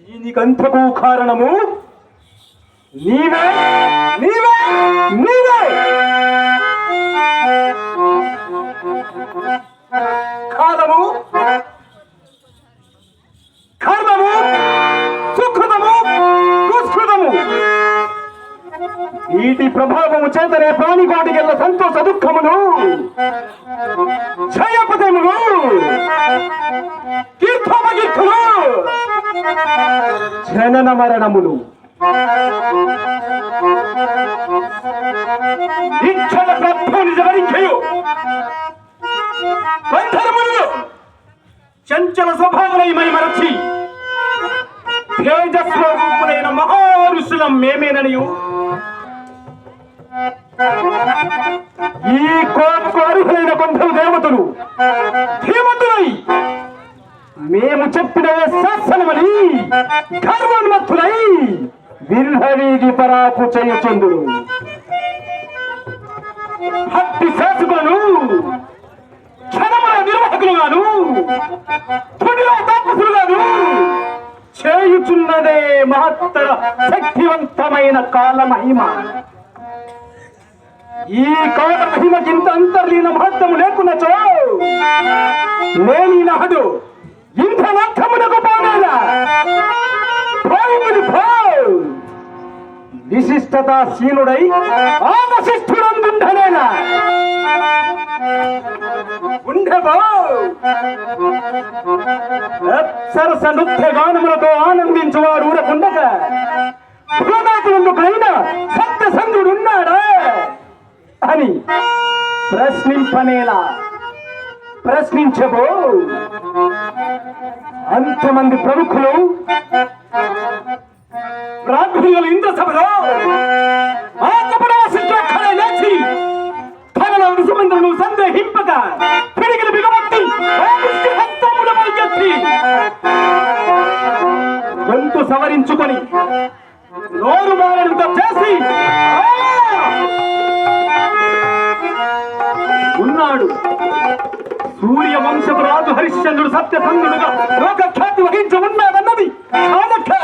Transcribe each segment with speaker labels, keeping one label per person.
Speaker 1: దీనికంతకు కారణము నీవే. ప్రభావము చేతనే ప్రాణికోటికెళ్ళ సంతోష దుఃఖమును. క్షయపదములు కీర్తోపకీర్తులు జనన మరణములు ఇచ్చల ప్రభు నిజవరించయు. బంధనములు. చంచల స్వభావమై మరచి. తేజస్వరూపులైన మహారుషులం మేమేననియు. దేవతలు. ధీమతులై. మేము చెప్పిన శాసనమని గర్వన్మత్తులై విర్హవీగి పరాపు చేయచందుడు హత్తి శాసకులను క్షణముల నిర్వాహకులుగాను తుడిలో తాపసులుగాను చేయుచున్నదే మహత్తర శక్తివంతమైన కాలమహిమ. ఈ కాల మహిమకింత అంతర్లీన మహత్వము లేకున్నచో నేను ఇంత లక్కమునకు పోనేలా. పోయింది పో. విశిష్టత శీనుడై ఆ వశిష్ఠుడందుండనేలా సరస నృత్య గానములతో ఆనందించువాడు ఊరకుండగా. భూనాథులందుకైనా సత్య సంగుడున్నాడా అని ప్రశ్నింపనేలా ప్రశ్నించబో అంతమంది ప్రముఖులు రాఘులు ఇంద్ర సభలో ఆ కపడవాసిక్కడే లేచి తనలో ఋషుమంతులను సందేహింపక పిడిగిలి బిగబట్టి గొంతు సవరించుకొని నోరు మారడంతో చేసి "ఆ!" ఉన్నాడు. సూర్య వంశపు రాజు హరిశ్చంద్రుడు సత్యసంధుడుగా లోక ఖ్యాతి వహించి ఉన్నాడన్నది చాణక్య.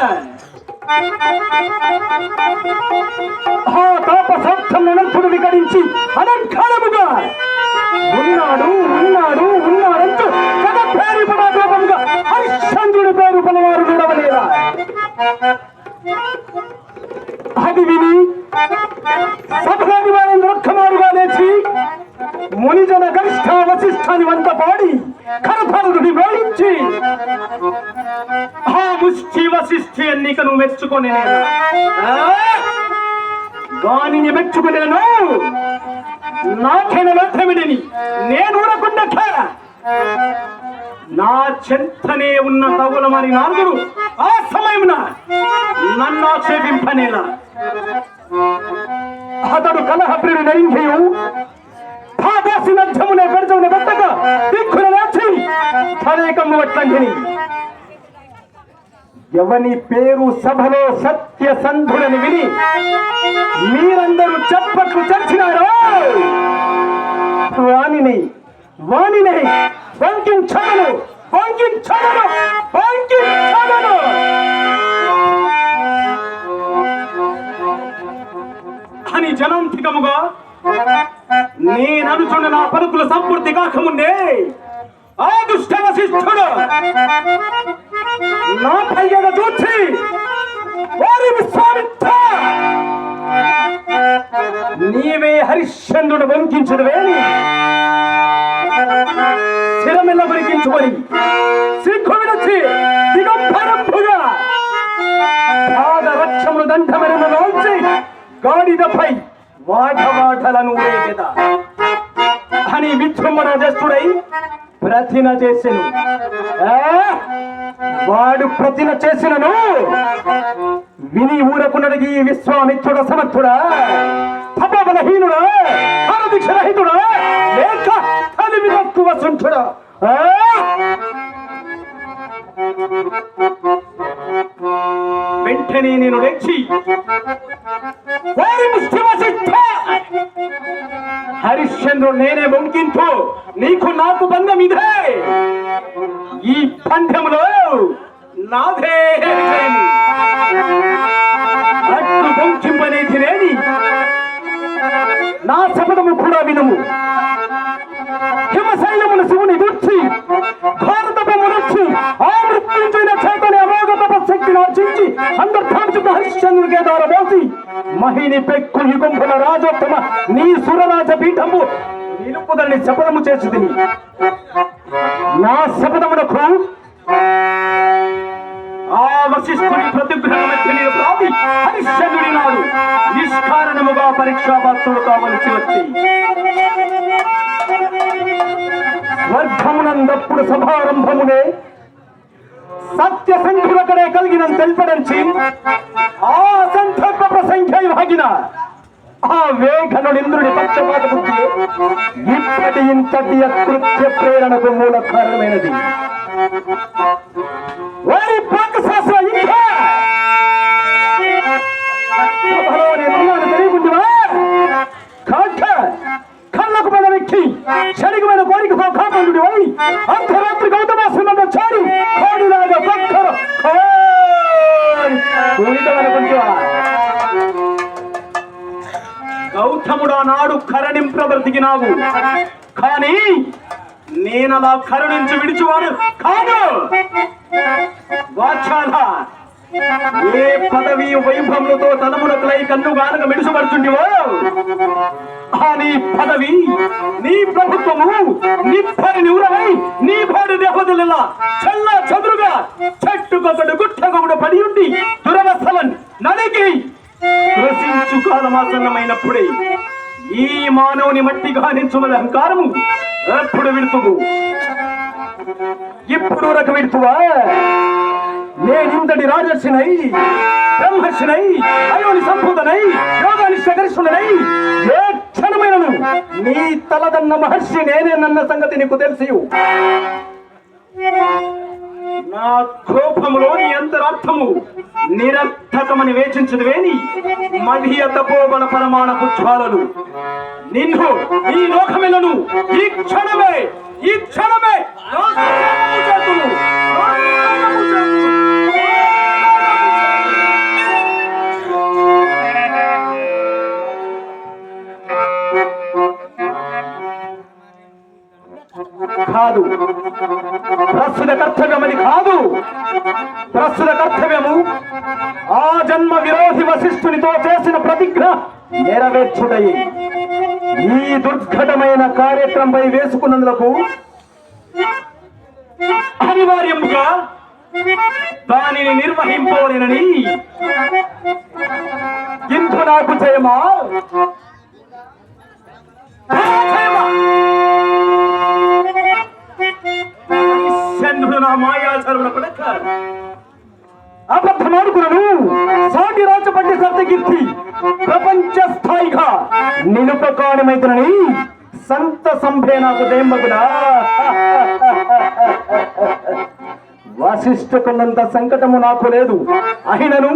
Speaker 1: అనంతుడు వికరించి అనంకారముగా ఉన్నాడు ఉన్నాడు ఉన్నాడంటూ కథ పేరు పదాపముగా హరిశ్చంద్రుడి పేరు పలవారు విడవలేదా అది విని సభలోని మునిజన గరిష్ట వశిష్ఠాని వంత పాడి కరధరుడిని వేయించి ఆ ముష్టి వశిష్ఠి ఎన్నిక నువ్వు మెచ్చుకొని దానిని మెచ్చుకునేను. నాకెన వ్యర్థమిడిని నేను ఊరకుండా నా చెంతనే ఉన్న తగులమని నాలుగురు ఆ సమయమున నన్ను ఆక్షేపింపనేలా. అతడు కలహప్రియుడు నరింఘయు పాదాసి మధ్యమునే పెడచమునే పెట్టక దిక్కున లేచి తనేకమ్ము వట్లంఘిని. ఎవని పేరు సభలో సత్య సంధుడని విని మీరందరూ చెప్పట్లు చర్చినారో? వాణిని వాణిని వంకించగను వంకించగను వంకించగను అని జనాంతికముగా నేననుచున్న నా పలుకులు సంపూర్తి కాకముందే ఆ దుష్ట వశిష్ఠుడు నా పయ్యను చూచి వారి విశ్వామిత్ర! నీవే హరిశ్చంద్రుడు వంకించుడువేని శిరమిల్ల గురికించుకొని సిగ్గు విడచి దిగంబరంపుగా పాద రక్షములు దండమెరను రాల్చి గాడిదపై వాటవాటలను ఊరేగెద అని విజృంభణ చేస్తుడై ప్రతిన చేసెను. ఆ, వాడు ప్రతిన చేసినను? విని ఊరకున్నడికి ఈ విశ్వామిత్రుడ సమర్థుడా? తపబలహీనుడా? హరదిక్షరహితుడా లేక కలివి తక్కువ సుంఠుడా ఆ? వెంటనే నేను లేచి వారి ముష్టి హరిశ్చంద్రు హరిశ్చంద్రుడు నేనే బొంకింతు నీకు నాకు బంధం ఇదే. ఈ పందెములో నాదే విజయం. అట్లు బొంకింపనేది లేని నా శపథము కూడా వినుము. హిమశైలమును శివుని గుర్చి భారతపమునొచ్చి ఆ మృత్యుంజైన చేతని అమోఘ తపశక్తిని ఆర్జించి అందర్భాంచుకు హరిశ్చంద్రుడికే ద్వారా మోసి మహిని పెక్కు యుగంభుల రాజోత్తమ నీ సురరాజ పీఠము నిలుపుదని శపథము చేసి తిని నా శపథమునకు ఆ వశిష్ఠుని ప్రతిగ్రహణ మధ్యని ప్రాపి హరిశ్చంద్రుడి నాడు నిష్కారణముగా పరీక్షాపాత్రుడు కావలసి వచ్చి. స్వర్గమునందప్పుడు సభారంభమునే సత్య సంఘులకడే కలిగిన తెల్పడంచి ఆ చూసిన ఆ ఆ వేఘనుడింద్రుడి పక్షపాత బుద్ధి ఇప్పటి ఇంతటి అకృత్య ప్రేరణకు మూల కారణమైనది. వారి పాకశాస్త్ర కళ్ళకు పద వ్యక్తి శరీరమైన కోరికతో కాపాడు అని అర్ధరాత్రి గౌతమాశ్రమంలో చాడి గౌతముడు నాడు కరణింపబతికినావు కానీ నేనలా కరుణించి విడిచివాడు కాదు. వాచాల ఏ పదవి వైభవములతో తలములకులై కన్ను గానక మెడుసుపడుచుండివో ఆ నీ పదవి నీ ప్రభుత్వము నిప్పని నివురమై నీ భార్య దేవతల చల్ల చదురుగా చెట్టుకొకడు గుట్టకొకడు పడి ఉండి దురవస్థలను నడికి రసించు కాలమాసన్నమైనప్పుడే ఈ మానవుని మట్టి గానించుమది అహంకారము. ఎప్పుడు విడుతువు? ఇప్పుడు రక విడుతువా? నేనింతటి రాజర్షినై బ్రహ్మర్షినై అయోని సంపూతనై యోగాని శకర్షుడనై ఏ క్షణమైనను నీ తలదన్న మహర్షి నేనే నన్న సంగతి నీకు తెలిసి నా కోపములోని అంతరార్థము నిరర్థకమని వేచించదువేని మధియ తపోబల పరమాణ పుచ్ఛాలలు. నిన్ను ఈ లోకమెలను ఈ క్షణమే ఈ క్షణమే కాదు. కర్తవ్యమని కాదు. ప్రస్తుత కర్తవ్యము ఆ జన్మ విరోధి వశిష్ఠునితో చేసిన ప్రతిజ్ఞ నెరవేర్చుడయి ఈ దుర్ఘటమైన కార్యక్రమంపై వేసుకున్నందులకు అనివార్యముగా దానిని నిర్వహింపలేనని ఇందు నాకు చేయమా చేయమా? చంద్రుడు నా మాయాచరుల కొడక అబద్ధమాడుకులను సాటి రాజపట్టి సత్యకీర్తి ప్రపంచ స్థాయిగా నిలుపకాణమైతునని సంత సంభే నాకు జయమగునా వశిష్ఠకున్నంత సంకటము నాకు లేదు. అయినను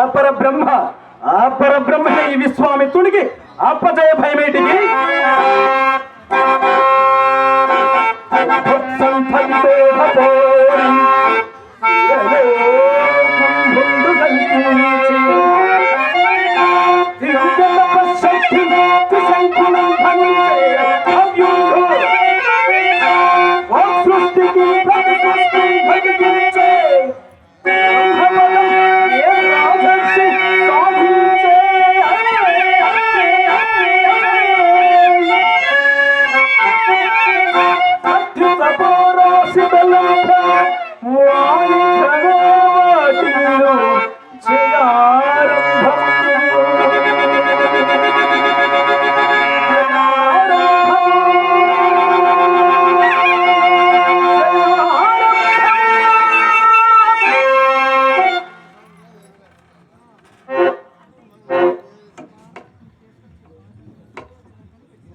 Speaker 1: అపర బ్రహ్మ అపర బ్రహ్మనే ఈ విశ్వామిత్రుడికి అప్పజయ భయమేటికి? থাকবে হাতে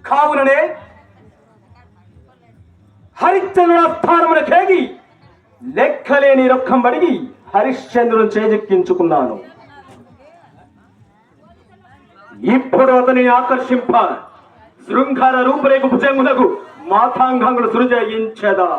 Speaker 1: కావుననే హరిశ్చంద్రుల స్థానమున కేగి లెక్కలేని రొక్కం బడిగి హరిశ్చంద్రుని చేజెక్కించుకున్నాను. ఇప్పుడు అతని ఆకర్షింప శృంగార రూపురేఖ భుజంగులకు మాతాంగాంగులు సృజయించదా?